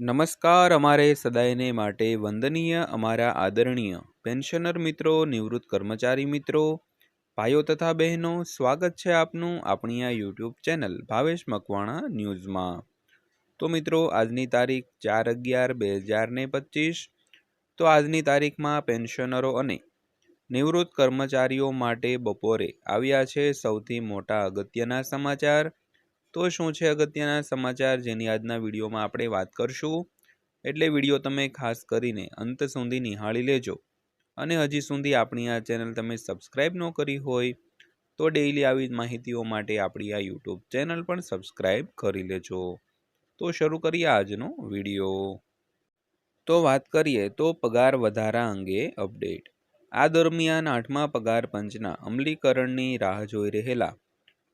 નમસ્કાર અમારે સદાયને માટે વંદનીય અમારા આદરણીય પેન્શનર મિત્રો, નિવૃત્ત કર્મચારી મિત્રો, ભાઈઓ તથા બહેનો, સ્વાગત છે આપનું આપણી આ યુટ્યુબ ચેનલ ભાવેશ મકવાણા ન્યૂઝમાં. તો મિત્રો, આજની તારીખ ચાર અગિયાર બે હજાર ને પચીસ. તો આજની તારીખમાં પેન્શનરો અને નિવૃત્ત કર્મચારીઓ માટે બપોરે આવ્યા છે સૌથી મોટા અગત્યના સમાચાર. તો શું છે અગત્યના સમાચાર? જેની આજના વિડીયોમાં આપણે વાત કરશું. એટલે વીડિયો તમે ખાસ કરીને અંત સુધી નિહાળી લેજો. અને હજી સુધી આપણી આ ચેનલ તમે સબસ્ક્રાઈબ ન કરી હોય, તો ડેઈલી આવી માહિતીઓ માટે આપણી આ યુટ્યુબ ચેનલ પણ સબસ્ક્રાઈબ કરી લેજો. તો શરૂ કરીએ આજનો વીડિયો. તો વાત કરીએ તો પગાર વધારા અંગે અપડેટ. આ દરમિયાન આઠમા પગાર પંચના અમલીકરણની રાહ જોઈ રહેલા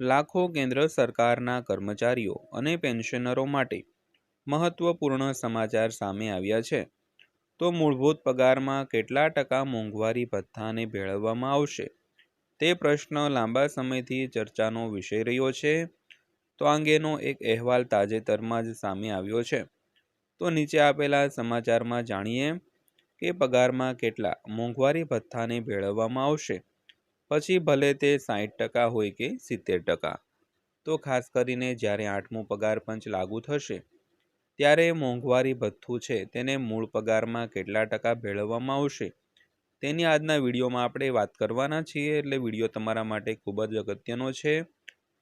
લાખો કેન્દ્ર સરકારના કર્મચારીઓ અને પેન્શનરો માટે મહત્વપૂર્ણ સમાચાર સામે આવ્યા છે. તો મૂળભૂત પગારમાં કેટલા ટકા મોંઘવારી ભથ્થાને ભેળવવામાં આવશે? તે પ્રશ્ન લાંબા સમયથી ચર્ચાનો વિષય રહ્યો છે. તો અંગેનો એક અહેવાલ તાજેતરમાં જ સામે આવ્યો છે. તો નીચે આપેલા સમાચારમાં જાણીએ કે પગારમાં કેટલા મોંઘવારી ભથ્થાને ભેળવવામાં આવશે? પછી ભલે તે સાહીઠ ટકા હોય કે સિત્તેર ટકા. તો ખાસ કરીને જ્યારે આઠમું પગાર પંચ લાગુ થશે, ત્યારે મોંઘવારી ભથ્થું છે તેને મૂળ પગારમાં કેટલા ટકા ભેળવવામાં આવશે, તેની આજના વિડીયોમાં આપણે વાત કરવાના છીએ. એટલે વીડિયો તમારા માટે ખૂબ જ અગત્યનો છે.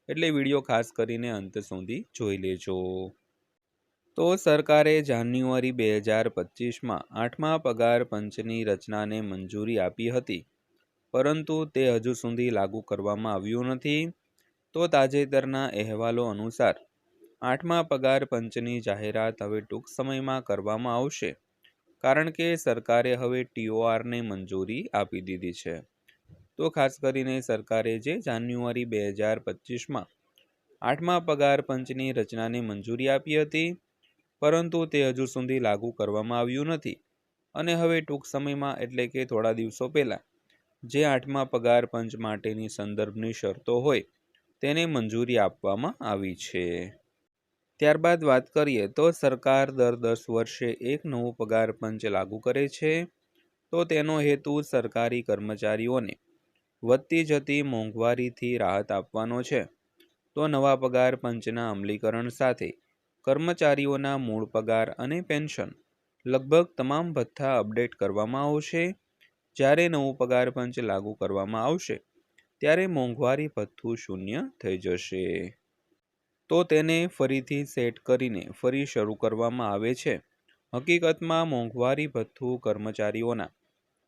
એટલે વીડિયો ખાસ કરીને અંત સુધી જોઈ લેજો. તો સરકારે જાન્યુઆરી બે હજાર પચીસમાં આઠમા પગાર પંચની રચનાને મંજૂરી આપી હતી. પરંતુ તે હજુ સુધી લાગુ કરવામાં આવ્યું નથી. તો તાજેતરના અહેવાલો અનુસાર, આઠમા પગાર પંચની જાહેરાત હવે ટૂંક સમયમાં કરવામાં આવશે, કારણ કે સરકારે હવે ટીઓઆરને મંજૂરી આપી દીધી છે. તો ખાસ કરીને સરકારે જે જાન્યુઆરી બે હજાર પચીસમાં આઠમા પગાર પંચની રચનાને મંજૂરી આપી હતી, પરંતુ તે હજુ સુધી લાગુ કરવામાં આવ્યું નથી. અને હવે ટૂંક સમયમાં એટલે કે થોડા દિવસો પહેલાં જે આઠમા પગાર પંચ માટેની સંદર્ભની શરતો હોય, તેને મંજૂરી આપવામાં આવી છે. ત્યારબાદ વાત કરીએ તો સરકાર દર દસ વર્ષે એક નવું પગાર પંચ લાગુ કરે છે. તો તેનો હેતુ સરકારી કર્મચારીઓને વધતી જતી મોંઘવારીથી રાહત આપવાનો છે. તો નવા પગાર પંચના અમલીકરણ સાથે કર્મચારીઓના મૂળ પગાર અને પેન્શન લગભગ તમામ ભથ્થા અપડેટ કરવામાં આવશે. જ્યારે નવું પગાર પંચ લાગુ કરવામાં આવશે, ત્યારે મોંઘવારી ભથ્થું શૂન્ય થઈ જશે. તો તેને ફરીથી સેટ કરીને ફરી શરૂ કરવામાં આવે છે. હકીકતમાં, મોંઘવારી ભથ્થું કર્મચારીઓના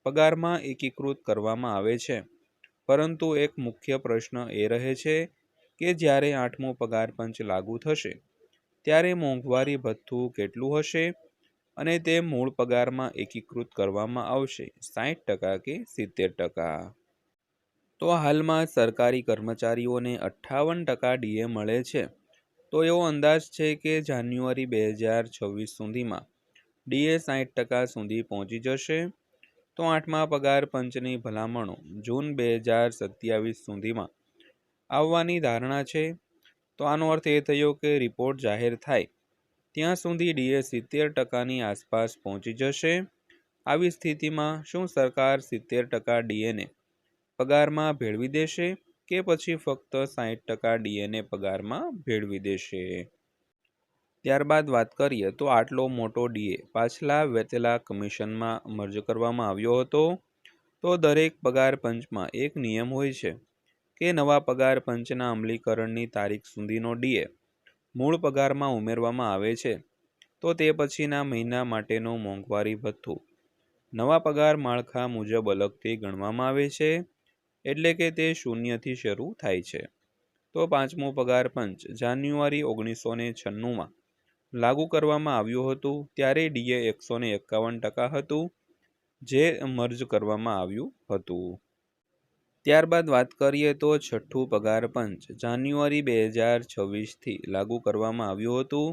પગારમાં એકીકૃત કરવામાં આવે છે. પરંતુ એક મુખ્ય પ્રશ્ન એ રહે છે કે જ્યારે આઠમો પગાર પંચ લાગુ થશે, ત્યારે મોંઘવારી ભથ્થું કેટલું હશે? અને તે મૂળ પગારમાં એકીકૃત કરવામાં આવશે. સાહીઠ ટકા કે સિત્તેર ટકા? તો હાલમાં સરકારી કર્મચારીઓને અઠ્ઠાવન ટકા ડીએ મળે છે. તો એવો અંદાજ છે કે જાન્યુઆરી બે હજાર છવ્વીસ સુધીમાં ડીએ સાહીઠ ટકા સુધી પહોંચી જશે. તો આઠમા પગાર પંચની ભલામણો જૂન બે હજાર સત્યાવીસ સુધીમાં આવવાની ધારણા છે. તો આનો અર્થ એ થયો કે રિપોર્ટ જાહેર થાય ત્યાં સુધી ડીએ સિત્તેર ટકાની આસપાસ પહોંચી જશે. આવી સ્થિતિમાં શું સરકાર સિત્તેર ટકા ડીએને પગારમાં ભેળવી દેશે કે પછી ફક્ત સાહીઠ ટકા ડીએને પગારમાં ભેળવી દેશે? ત્યારબાદ વાત કરીએ તો આટલો મોટો ડીએ પાછલા વેચેલા કમિશનમાં મર્જ કરવામાં આવ્યો હતો. તો દરેક પગાર પંચમાં એક નિયમ હોય છે કે નવા પગાર પંચના અમલીકરણની તારીખ સુધીનો ડીએ મૂળ પગારમાં ઉમેરવામાં આવે છે, તો તે પછીના મહિના માટેનો મોંઘવારી ભથ્થું. નવા પગાર માળખા મુજબ અલગથી ગણવામાં આવે છે, એટલે કે તે શૂન્યથી શરૂ થાય છે. તો પાંચમો પગાર પંચ, જાન્યુઆરી ઓગણીસો ને છન્નુંમાં લાગુ કરવામાં આવ્યું હતું, ત્યારે ડીએ એકસો ને એકાવન ટકા હતું, જે મર્જ કરવામાં આવ્યું હતું. ત્યારબાદ વાત કરીએ તો છઠ્ઠું પગાર પંચ. જાન્યુઆરી બે હજાર છવ્વીસથી લાગુ કરવામાં આવ્યું હતું.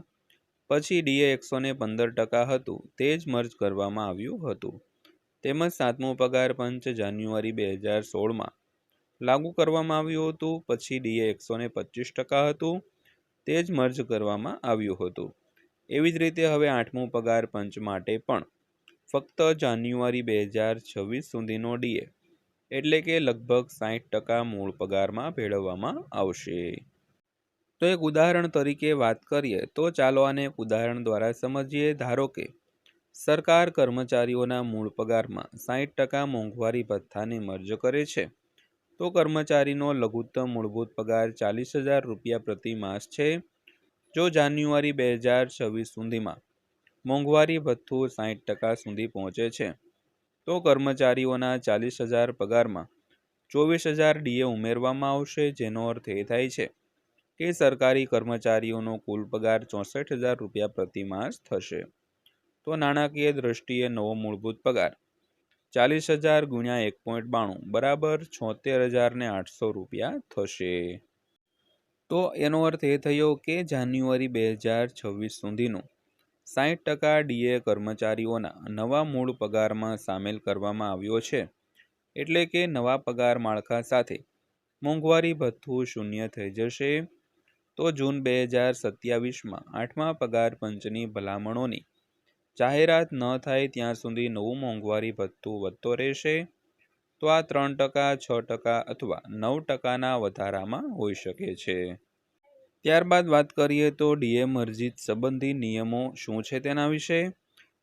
પછી ડીએ એકસો ને પંદર ટકા હતું. તે જ મર્જ કરવામાં આવ્યું હતું. તેમજ સાતમું પગાર પંચ જાન્યુઆરી બે હજાર સોળમાં લાગુ કરવામાં આવ્યું હતું. પછી ડીએ એકસો ને પચીસ ટકા હતું. તે જ મર્જ કરવામાં આવ્યું હતું. એવી જ રીતે હવે આઠમું પગાર પંચ માટે પણ ફક્ત જાન્યુઆરી બે હજાર છવ્વીસ સુધીનો ડીએ એટલે કે લગભગ સાહીઠ ટકા મૂળ પગારમાં ભેળવવામાં આવશે. તો એક ઉદાહરણ તરીકે વાત કરીએ તો ચાલો આને એક ઉદાહરણ દ્વારા સમજીએ. ધારો કે સરકાર કર્મચારીઓના મૂળ પગારમાં સાહીઠ ટકા મોંઘવારી ભથ્થાને મર્જ કરે છે. તો કર્મચારીનો લઘુત્તમ મૂળભૂત પગાર ચાલીસ હજાર રૂપિયા પ્રતિ માસ છે. જો જાન્યુઆરી બે હજાર છવ્વીસ સુધીમાં મોંઘવારી ભથ્થું સાહીઠ ટકા સુધી પહોંચે છે. તો કર્મચારીઓના ચાલીસ હજાર પગારમાં ચોવીસ હજાર ડીએ ઉમેરવામાં આવશે, જેનો અર્થ એ થાય છે કે સરકારી કર્મચારીઓનો કુલ પગાર ચોસઠ હજાર રૂપિયા પ્રતિ માસ થશે. તો નાણાકીય દ્રષ્ટિએ નવો મૂળભૂત પગાર ચાલીસ હજાર ગુણ્યા એક પોઈન્ટ બાણું, બરાબર છોતેર હજાર ને આઠસો રૂપિયા થશે. તો એનો અર્થ એ થયો કે જાન્યુઆરી બે હજાર છવ્વીસ સુધીનું સાહીઠ ટકા ડીએ કર્મચારીઓના નવા મૂળ પગારમાં સામેલ કરવામાં આવ્યો છે. એટલે કે નવા પગાર માળખા સાથે મોંઘવારી ભથ્થું શૂન્ય થઈ જશે. તો જૂન બે હજાર સત્યાવીસમાં આઠમા પગાર પંચની ભલામણોની જાહેરાત ન થાય ત્યાં સુધી નવું મોંઘવારી ભથ્થું વધતો રહેશે. તો આ ત્રણ ટકા, છ ટકા અથવા નવ ટકાના વધારામાં હોઈ શકે છે. ત્યારબાદ વાત કરીએ તો ડીએમ અરજી સંબંધી નિયમો શું છે તેના વિશે?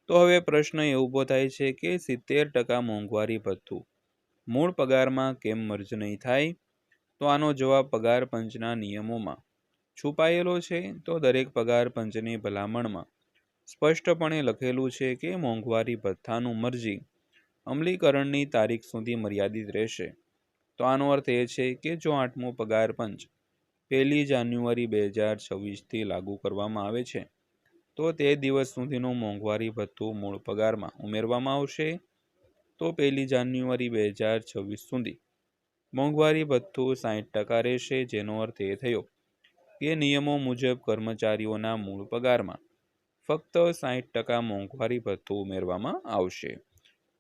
તો હવે પ્રશ્ન એ ઊભો થાય છે કે સિત્તેર ટકા મોંઘવારી ભથ્થું મૂળ પગારમાં કેમ મર્જ નહીં થાય? તો આનો જવાબ પગાર પંચના નિયમોમાં છુપાયેલો છે. તો દરેક પગાર પંચની ભલામણમાં સ્પષ્ટપણે લખેલું છે કે મોંઘવારી ભથ્થાનું મરજી અમલીકરણની તારીખ સુધી મર્યાદિત રહેશે. તો આનો અર્થ એ છે કે જો આઠમો પગાર પંચ પહેલી જાન્યુઆરી બે હજાર છવ્વીસથી લાગુ કરવામાં આવે છે. તો તે દિવસ સુધીનું મોંઘવારી ભથ્થું મૂળ પગારમાં ઉમેરવામાં આવશે. તો પહેલી જાન્યુઆરી બે હજાર છવ્વીસ સુધી મોંઘવારી ભથ્થું સાહીઠ ટકા રહેશે, જેનો અર્થ એ થયો કે નિયમો મુજબ કર્મચારીઓના મૂળ પગારમાં ફક્ત સાહીઠ ટકા મોંઘવારી ભથ્થું ઉમેરવામાં આવશે.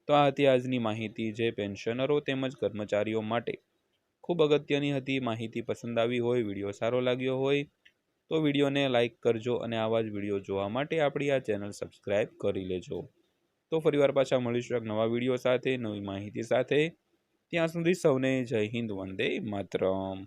તો આ હતી આજની માહિતી. જે પેન્શનરો તેમજ કર્મચારીઓ માટે ખૂબ અગત્યની હતી, માહિતી પસંદ આવી હોય, વીડિયો સારો લાગ્યો હોય, તો વિડીયોને લાઇક કરજો અને આવા જ વીડિયો જોવા માટે આપણી આ ચેનલ સબસ્ક્રાઈબ કરી લેજો. તો ફરીવાર પાછા મળીશું એક નવા વીડિયો સાથે, નવી માહિતી સાથે. ત્યાં સુધી સૌને જય હિન્દ, વંદે માતરમ.